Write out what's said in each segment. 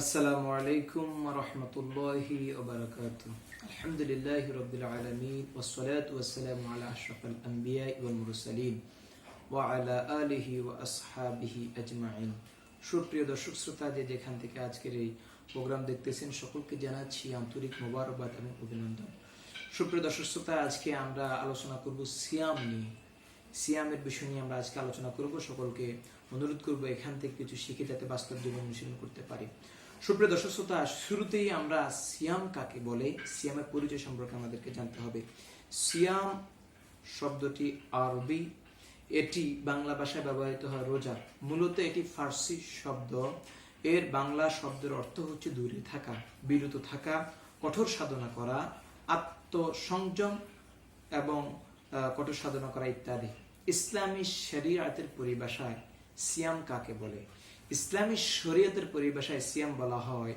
আসসালামু আলাইকুম রহমতুল্লাহি আলহামদুলিল্লাহ রবিল আলমিন ওসলাত ওসালাম আলা আশরফুল আম্বিয়া ওয়াল মুরসালিন ওয়া আলা আলিহি ওয়া আসহাবিহি আজমাইন। সুপ্রিয় দর্শক শ্রোতা, যে যেখান থেকে আজকের এই প্রোগ্রাম দেখতেছেন, সকলকে জানাচ্ছি আন্তরিক মোবারকবাদ এবং অভিনন্দন। সুপ্রিয় দর্শক শ্রোতা, আজকে আমরা আলোচনা করব সিয়াম নিয়ে। সিয়ামের বিষয় নিয়ে আমরা আজকে আলোচনা করব। সকলকে অনুরোধ করব এখান থেকে কিছু শিখে যাতে বাস্তব জীবন অনুশীলন করতে পারি। সুপ্রিয় দর্শক শ্রোতা, শুরুতেই আমরা সিয়াম কাকে বলে, সিয়ামের পরিচয় সম্পর্কে আমাদেরকে জানতে হবে। সিয়াম শব্দটি আরবি, এটি বাংলা ভাষায় ব্যবহৃত হয় রোজা। মূলত এটি ফার্সি শব্দ। এর বাংলা শব্দের অর্থ হচ্ছে দূরে থাকা, বিরত থাকা, কঠোর সাধনা করা, আত্মসংযম এবং কঠোর সাধনা করা ইত্যাদি। ইসলামী শরিয়াতের পরিভাষায় সিয়াম কাকে বলে? ইসলামী শরীয়তের পরিভাষায় সিয়াম বলা হয়।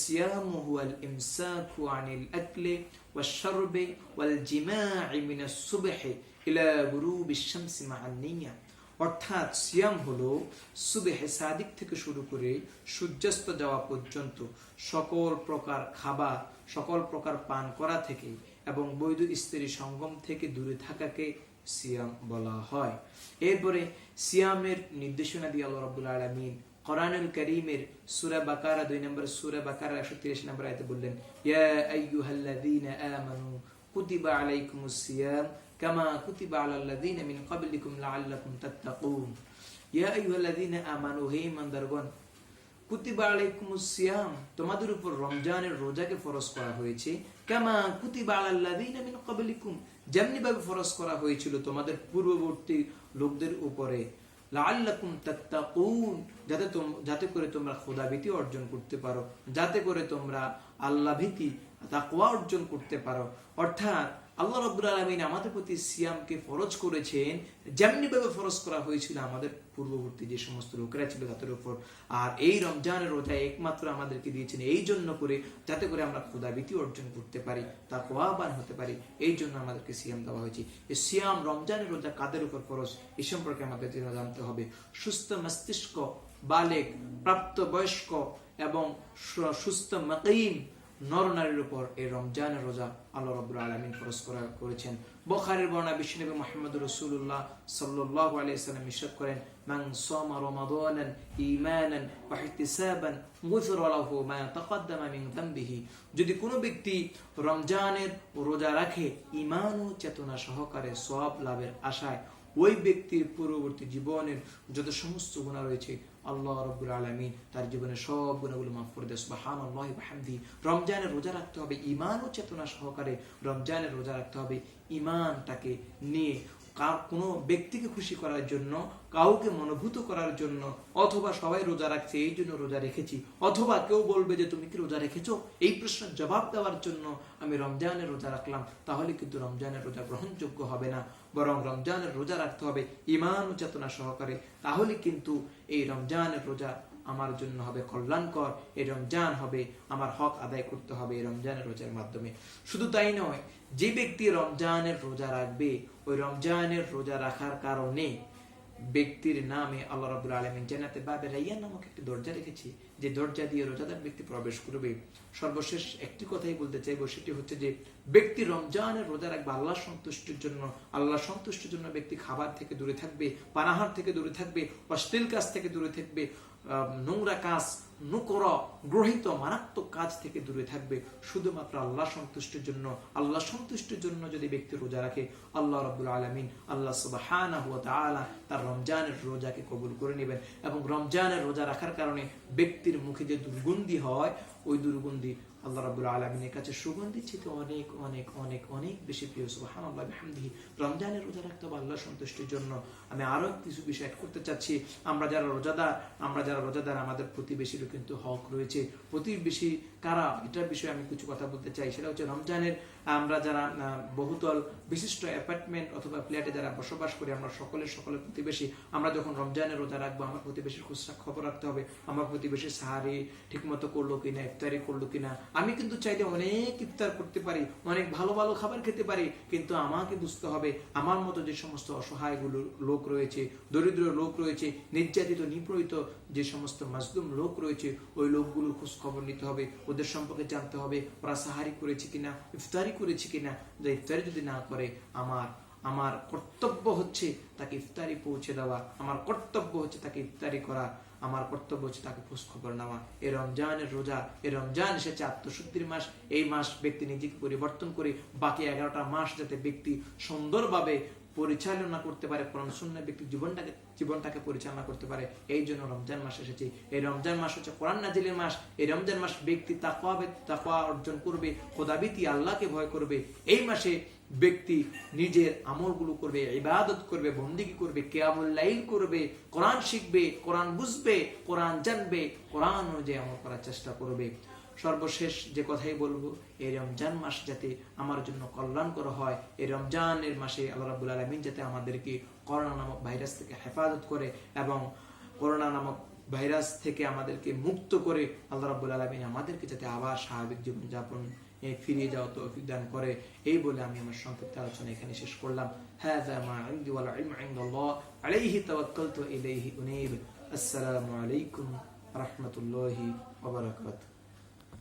সিয়াম হুয়াল ইমসাকু আনিল আকলি ওয়াশ-শারবি ওয়াল জিমা'i মিন আস-সুবহি ইলা গুরুবিশ শামসি মা'আন নিয়্যা অর্থাৎ সিয়াম হলো সুবেহে সাদিক থেকে শুরু করে সূর্যাস্ত যাওয়া পর্যন্ত সকল প্রকার খাবার, সকল প্রকার পান করা থেকে এবং বৈধ স্ত্রী সঙ্গম থেকে দূরে থাকাকে সিয়াম বলা হয়। এরপরে সিয়ামের নির্দেশনা দিয়ে আল্লাহ রাব্বুল আলামিন কোরআনুল করিমের সূরা বাকারা দুই নম্বর সূরা বাকারা 130 নম্বর আয়াতে বললেন তোমাদের উপর রমজানের রোজাকে ফরজ করা হয়েছে কামা কুতিবা আলাল্লাযীনা মিন ক্বাবলিকুম যেমনি ভাবে ফরজ করা হয়েছিল তোমাদের পূর্ববর্তী লোকদের উপরে লাআল্লাকুম তাত্তাকুন, যাতে যাতে করে তোমরা খোদা ভীতি অর্জন করতে পারো, যাতে করে তোমরা আল্লাহ ভীতি তাকওয়া অর্জন করতে পারো। অর্থাৎ আল্লাহ রব্বুল আলমিন আমাদের প্রতি সিয়ামকে ফরজ করেছেন যেমনিভাবে ফরজ করা হয়েছিল আমাদের পূর্ববর্তী যে সমস্ত লোকেরা ছিল তাদের উপর। আর এই রমজানের রোজা একমাত্র আমাদেরকে দিয়েছেন এই জন্য করে, যাতে করে আমরা ক্ষুদাবৃত্তি অর্জন করতে পারি, তা কোয়াবান হতে পারি, এই জন্য আমাদেরকে সিয়াম দেওয়া হয়েছে। এই সিয়াম রমজানের রোজা কাদের উপর ফরজ, এ সম্পর্কে আমাদের জানতে হবে। সুস্থ মস্তিষ্ক, বালেক প্রাপ্ত বয়স্ক এবং সুস্থ মকিম নরনারীর উপর এই রমজানের রোজা আল্লাহ রব্বুল আলমিন ফরজ করা করেছেন। বখারের বর্ণা বিশ্বনবী মোহাম্মদ রসুল্লাহ সাল্লাহ আলাইসাল্লাম ইরশাদ করেন যদি কোনো ব্যক্তি রমজানের রোজা রাখে ইমান ও চেতনা সহকারে সওয়াব লাভের আশায়, ওই ব্যক্তির পূর্ববর্তী জীবনের যত সমস্ত গুণা রয়েছে আল্লাহ রব্বুল আলমিন তার জীবনের সব গুণাগুলো মাফ করে দেয়। সুবাহান আল্লাহ হামদি রমজানের রোজা রাখতে হবে ইমান ও চেতনা সহকারে। রমজানের রোজা রাখতে হবে ইমানটাকে নিয়ে। কার কোনো ব্যক্তিকে খুশি করার জন্য, কাউকে মনোভূত করার জন্য, অথবা সবাই রোজা রাখছে, এই জন্য রোজা রেখেছি, অথবা কেউ বলবে যে, তুমি কি রোজা রেখেছো? এই প্রশ্নের জবাব দেওয়ার জন্য আমি রমজানের রোজা রাখলাম। তাহলে কিন্তু রমজানের রোজা গ্রহণযোগ্য হবে না। বরং রমজানের রোজা রাখতে হবে ইমান চেতনা সহকারে। তাহলে কিন্তু এই রমজানের রোজা আমার জন্য হবে কল্যাণকর, এই রমজান হবে আমার হক আদায় করতে হবে এই রমজানের রোজার মাধ্যমে। শুধু তাই নয়, যে ব্যক্তি রমজানের রোজা রাখবে, ওই রমজানের রোজা রাখার কারণে ব্যক্তির নামে আল্লাহ রাবুল আলমিন জানাতে বাবে রাইয়ান নামক একটি দরজা রেখেছি, যে দরজা দিয়ে রোজাদার ব্যক্তি প্রবেশ করবে। সর্বশেষ একটি কথাই বলতে চাইব, সেটি হচ্ছে যে ব্যক্তি রমজানের রোজা রাখবে আল্লাহ সন্তুষ্টির জন্য আল্লাহ সন্তুষ্টির জন্য ব্যক্তি খাবার থেকে দূরে থাকবে, পানাহার থেকে দূরে থাকবে, অশ্লীল কাজ থেকে দূরে থাকবে নোংরা কাজ, নুকর, গ্রহিত, মারাত্মক কাজ থেকে দূরে থাকবে। শুধুমাত্র আল্লাহ সন্তুষ্টির জন্য আল্লাহ সন্তুষ্টির জন্য যদি ব্যক্তি রোজা রাখে, আল্লাহ রাবুল আলমিন আল্লাহ সুবাহানা তার রমজানের রোজাকে কবুল করে নেবেন এবং রমজানের রোজা রাখার কারণে ব্যক্তির মুখে যে দুর্গন্ধি হয়, ওই দুর্গন্ধি আল্লাহ রাবুল আলমিনের কাছে সুগন্ধি ছিল অনেক অনেক অনেক অনেক বেশি প্রিয়। সুবাহান আল্লাহ হামদিহি রমজানের রোজা রাখতে হবে আল্লাহ সন্তুষ্টির জন্য। আমি আরও কিছু বিষয় add করতে চাচ্ছি। আমরা যারা রোজাদার, আমরা যারা রোজাদার, আমাদের প্রতিবেশীরও কিন্তু হক রয়েছে। প্রতিবেশী কারা? এটার বিষয়ে আমি কিছু কথা বলতে চাই। সেটা হচ্ছে রমজানের, আমরা যারা বহুতল বিশিষ্ট অ্যাপার্টমেন্ট অথবা ফ্ল্যাটে যারা বসবাস করি, আমরা সকলের সকলের প্রতিবেশী। আমরা যখন রমজানের রোজা রাখব, আমার প্রতিবেশীর খুচরা খবর রাখতে হবে। আমার প্রতিবেশী সাহারি ঠিকমতো করল কিনা, ইফতারি করল কিনা। আমি কিন্তু চাইলে অনেক ইফতার করতে পারি। অনেক ভালো ভালো খাবার খেতে পারি, কিন্তু আমাকে বুঝতে হবে আমার মতো যে সমস্ত অসহায়গুলো লোক রয়েছে, দরিদ্র লোক রয়েছে, নির্যাতিত, নিপীড়িত যে সমস্ত মাজলুম লোক রয়েছে, ওই লোকগুলোর খোঁজ খবর নিতে হবে, ওদের সম্পর্কে জানতে হবে, ওরা সাহারি করেছে কিনা, ইফতারি করেছে কিনা, যে ইফতারি যদি না করে, আমার আমার কর্তব্য হচ্ছে তাকে ইফতারি পৌঁছে দেওয়া, আমার কর্তব্য হচ্ছে তাকে ইফতারি করা। আমার কর্তব্য হচ্ছে তাকে খোঁজ খবর নেওয়া। এ রমজানের রোজা, এ রমজান এসেছে আত্মশুদ্ধির মাস। এই মাস ব্যক্তি নিজেকে পরিবর্তন করে বাকি এগারোটা মাস যাতে ব্যক্তি সুন্দরভাবে পরিচালনা করতে পারে কোরআন শূন্য ব্যক্তি জীবনটাকে জীবনটাকে পরিচালনা করতে পারে। এই জন্য রমজান মাস এসেছে। এই রমজান মাস হচ্ছে কোরআন নাজিলের মাস। এই রমজান মাস ব্যক্তি তাকওয়া তাকওয়া অর্জন করবে খোদাবিতি আল্লাহকে ভয় করবে। এই মাসে ব্যক্তি নিজের আমলগুলো করবে, ইবাদত করবে, বন্দিগি করবে লাইল করবে, কোরআন শিখবে, কোরআন বুঝবে, কোরআন জানবে, কোরআন অনুযায়ী আমল করার চেষ্টা করবে। সর্বশেষ যে কথাই বলব, এই রমজান মাস যাতে আমার জন্য কল্যাণকর হয়, এই রমজানের মাসে আল্লাহ রাবুল আলমিন যাতে আমাদেরকে করোনা নামক ভাইরাস থেকে হেফাজত করে এবং করোনা নামক ভাইরাস থেকে আমাদেরকে মুক্ত করে আল্লাহ রাবুল আলমিন আমাদেরকে যাতে আবার স্বাভাবিক জীবনযাপন ফিরিয়ে যাওয়া তো দান করে। এই বলে আমি আমার সংক্ষিপ্ত আলোচনা এখানে শেষ করলাম। হ্যাঁ আসসালামু আলাইকুম রহমতুল্লাহি ওয়া